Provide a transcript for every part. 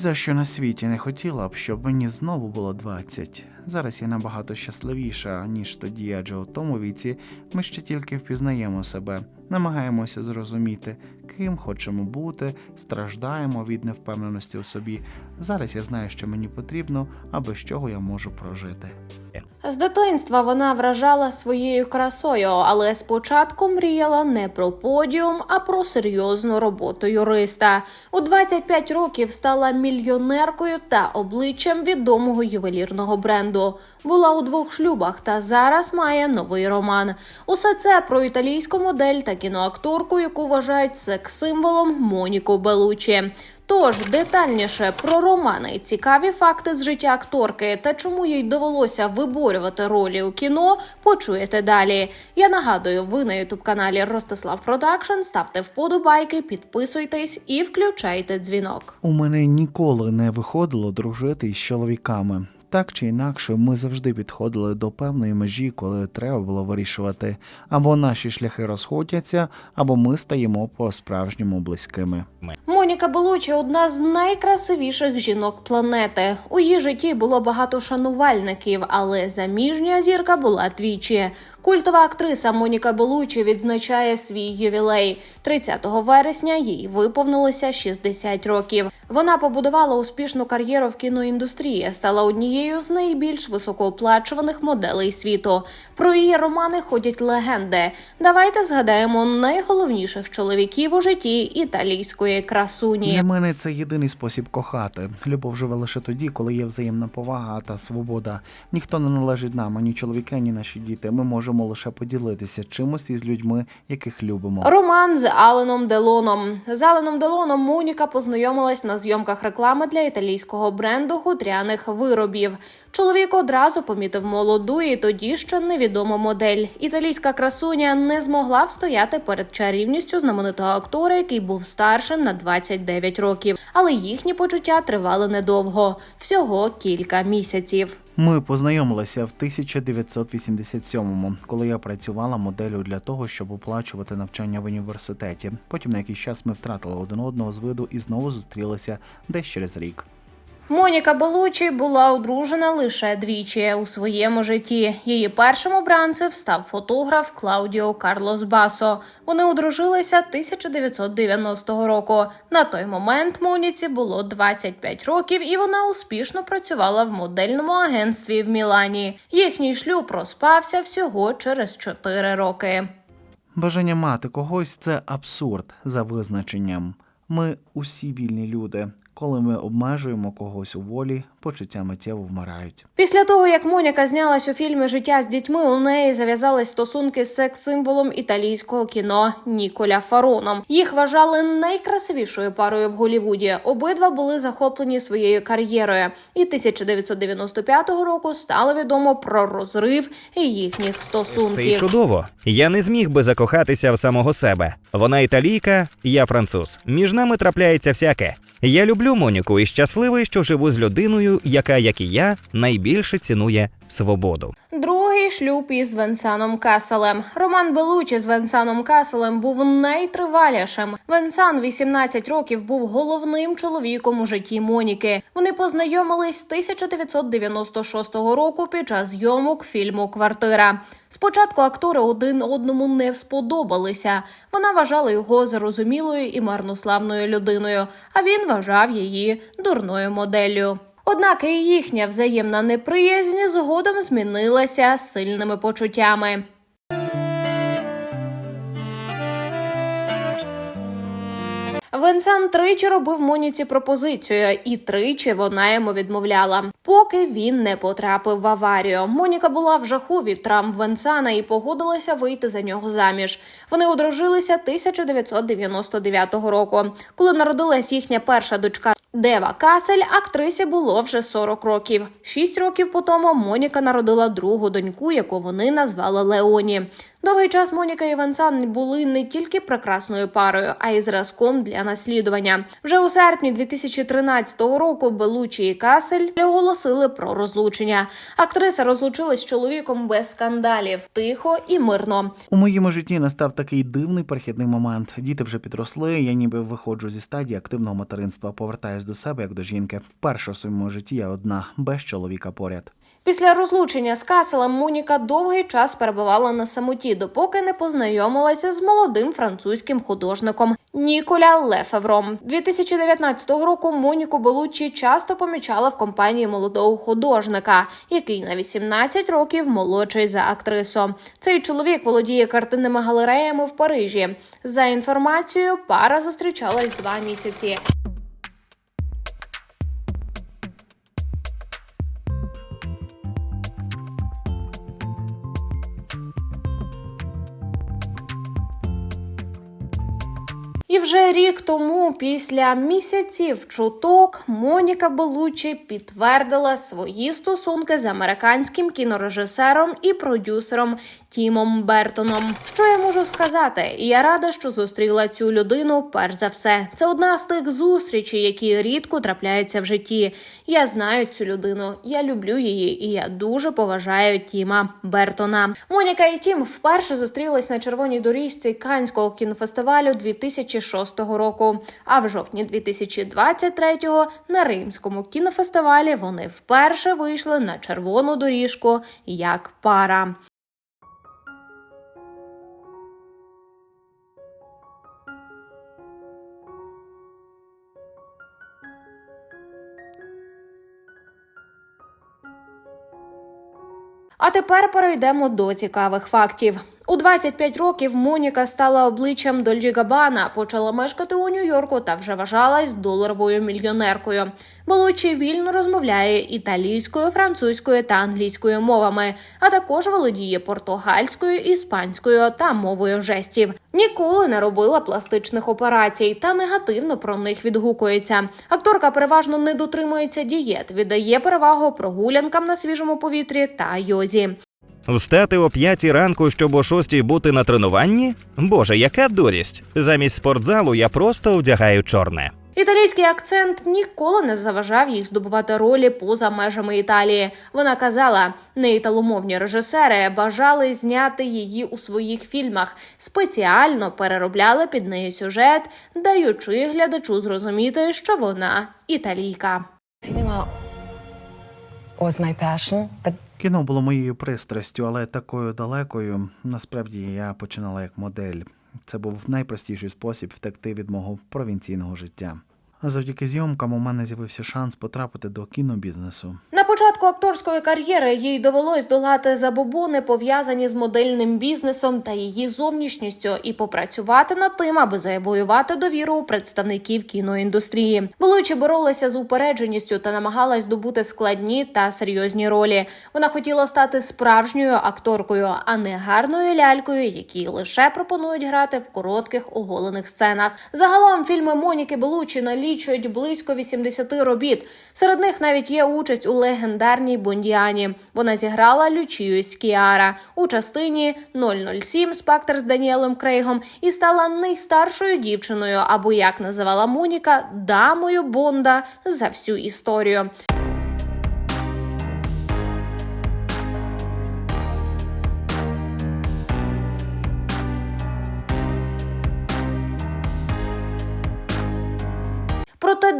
за що на світі не хотіла б, щоб мені знову було 20. Зараз я набагато щасливіша, ніж тоді, адже у тому віці ми ще тільки впізнаємо себе, намагаємося зрозуміти, ким хочемо бути, страждаємо від невпевненості у собі. Зараз я знаю, що мені потрібно, а без чого я можу прожити. З дитинства вона вражала своєю красою, але спочатку мріяла не про подіум, а про серйозну роботу юриста. У 25 років стала мільйонеркою та обличчям відомого ювелірного бренду. Була у двох шлюбах та зараз має новий роман. Усе це про італійську модель та кіноакторку, яку вважають секс-символом Моніку Белучі. Тож детальніше про романи, цікаві факти з життя акторки та чому їй довелося виборювати ролі у кіно, почуєте далі. Я нагадую, ви на ютуб каналі Ростислав Продакшн. Ставте вподобайки, підписуйтесь і включайте дзвінок. У мене ніколи не виходило дружити із чоловіками. Так чи інакше, ми завжди підходили до певної межі, коли треба було вирішувати, або наші шляхи розходяться, або ми стаємо по-справжньому близькими. Моніка Белучі одна з найкрасивіших жінок планети. У її житті було багато шанувальників, але заміжня зірка була двічі. Культова актриса Моніка Белучі відзначає свій ювілей. 30 вересня їй виповнилося 60 років. Вона побудувала успішну кар'єру в кіноіндустрії, стала однією з найбільш високооплачуваних моделей світу. Про її романи ходять легенди. Давайте згадаємо найголовніших чоловіків у житті італійської красуні. Для мене це єдиний спосіб кохати. Любов живе лише тоді, коли є взаємна повага та свобода. Ніхто не належить нам, ані чоловіки, ані наші діти. Ми можемо лише поділитися чимось із людьми, яких любимо. Роман з Аленом Делоном. З Аленом Делоном Моніка познайомилась на зйомках реклами для італійського бренду хутряних виробів. Чоловік одразу помітив молоду і тоді ще невідому модель. Італійська красуня не змогла встояти перед чарівністю знаменитого актора, який був старшим на 29 років. Але їхні почуття тривали недовго всього кілька місяців. Ми познайомилися в 1987-му, коли я працювала моделлю для того, щоб оплачувати навчання в університеті. Потім на якийсь час ми втратили один одного з виду і знову зустрілися десь через рік. Моніка Белучі була одружена лише двічі у своєму житті. Її першим обранцем став фотограф Клаудіо Карлос Басо. Вони одружилися 1990 року. На той момент Моніці було 25 років, і вона успішно працювала в модельному агентстві в Мілані. Їхній шлюб розпався всього через 4 роки. Бажання мати когось це абсурд за визначенням. Ми усі вільні люди. Коли ми обмежуємо когось у волі, почуття миттєво вмирають. Після того, як Моніка знялась у фільмі Життя з дітьми, у неї зав'язались стосунки з секс-символом італійського кіно Ніколя Фароном. Їх вважали найкрасивішою парою в Голлівуді. Обидва були захоплені своєю кар'єрою. І 1995 року стало відомо про розрив їхніх Це стосунків. чудово. Я не зміг би закохатися в самого себе. Вона італійка, я француз. Між нами трапляється всяке. Я люблю Моніку і щасливий, що живу з людиною, яка, як і я, найбільше цінує свободу. Другий шлюб із Венсаном Каселем. Роман Белучі з Венсаном Каселем був найтривалішим. Венсан 18 років був головним чоловіком у житті Моніки. Вони познайомились 1996 року під час зйомок фільму Квартира. Спочатку актори один одному не сподобалися. Вона вважала його зарозумілою і марнославною людиною, а він вважав її дурною моделлю. Однак і їхня взаємна неприязнь згодом змінилася сильними почуттями. Венсан тричі робив Моніці пропозицію, і тричі вона йому відмовляла, поки він не потрапив в аварію. Моніка була в жаху від травм Венсана і погодилася вийти за нього заміж. Вони одружилися 1999 року. Коли народилась їхня перша дочка Дева Касель, актрисі було вже 40 років. Шість років по тому Моніка народила другу доньку, яку вони назвали Леоні. Довгий час Моніка і Венсан були не тільки прекрасною парою, а й зразком для наслідування. Вже у серпні 2013 року Белучі і Касель оголосили про розлучення. Актриса розлучилась з чоловіком без скандалів, тихо і мирно. У моєму житті настав такий дивний перехідний момент. Діти вже підросли. Я ніби виходжу зі стадії активного материнства, повертаюся ставлюсь до себе як до жінки. Вперше у своєму житті я одна, без чоловіка поряд. Після розлучення з Каселем Моніка довгий час перебувала на самоті, допоки не познайомилася з молодим французьким художником Ніколя Лефевром. 2019 року Моніку Белуччі часто помічала в компанії молодого художника, який на 18 років молодший за актрису. Цей чоловік володіє картинними галереями в Парижі. За інформацією, пара зустрічалась два місяці. І вже рік тому, після місяців чуток, Моніка Белуччі підтвердила свої стосунки з американським кінорежисером і продюсером Тімом Бертоном. Що я можу сказати? Я рада, що зустріла цю людину. Перш за все, це одна з тих зустрічей, які рідко трапляються в житті. Я знаю цю людину, я люблю її, і я дуже поважаю Тіма Бертона. Моніка і Тім вперше зустрілись на червоній доріжці Канського кінофестивалю 2006 року. А в жовтні 2023-го на Римському кінофестивалі вони вперше вийшли на червону доріжку як пара. А тепер перейдемо до цікавих фактів. У 25 років Моніка стала обличчям Дольджі Габана, почала мешкати у Нью-Йорку та вже вважалась доларовою мільйонеркою. Болучі вільно розмовляє італійською, французькою та англійською мовами, а також володіє португальською, іспанською та мовою жестів. Ніколи не робила пластичних операцій та негативно про них відгукується. Акторка переважно не дотримується дієт, віддає перевагу прогулянкам на свіжому повітрі та йозі. Встати о п'ятій ранку, щоб о шостій бути на тренуванні? Боже, яка дурість! Замість спортзалу я просто вдягаю чорне. Італійський акцент ніколи не заважав їй здобувати ролі поза межами Італії. Вона казала, неіталомовні режисери бажали зняти її у своїх фільмах, спеціально переробляли під неї сюжет, даючи глядачу зрозуміти, що вона італійка. Cinema was my passion, but Кіно було моєю пристрастю, але такою далекою. Насправді я починала як модель. Це був найпростіший спосіб втекти від мого провінційного життя. Завдяки зйомкам у мене з'явився шанс потрапити до кінобізнесу. На початку акторської кар'єри їй довелось долати забобони, пов'язані з модельним бізнесом та її зовнішністю, і попрацювати над тим, аби завоювати довіру представників кіноіндустрії. Болучі боролася з упередженістю та намагалась добути складні та серйозні ролі. Вона хотіла стати справжньою акторкою, а не гарною лялькою, які лише пропонують грати в коротких оголених сценах. Загалом фільми Моніки Белучі налічують близько 80 робіт. Серед них навіть є участь у легендарній Бондіані. Вона зіграла Лючію Скіара у частині 007 Спектр з Даніелем Крейгом і стала найстаршою дівчиною, або як називала Моніка, дамою Бонда за всю історію.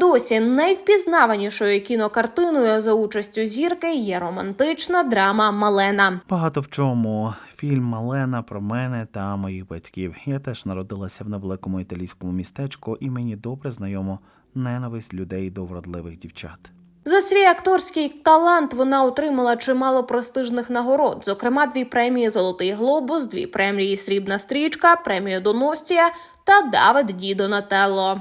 Досі найвпізнаванішою кінокартиною за участю зірки є романтична драма Малена. Багато в чому фільм Малена про мене та моїх батьків. Я теж народилася в невеликому італійському містечку, і мені добре знайомо ненависть людей до вродливих дівчат. За свій акторський талант вона отримала чимало престижних нагород, зокрема дві премії Золотий глобус, дві премії Срібна стрічка, премію Доностія та Давид Ді Донателло.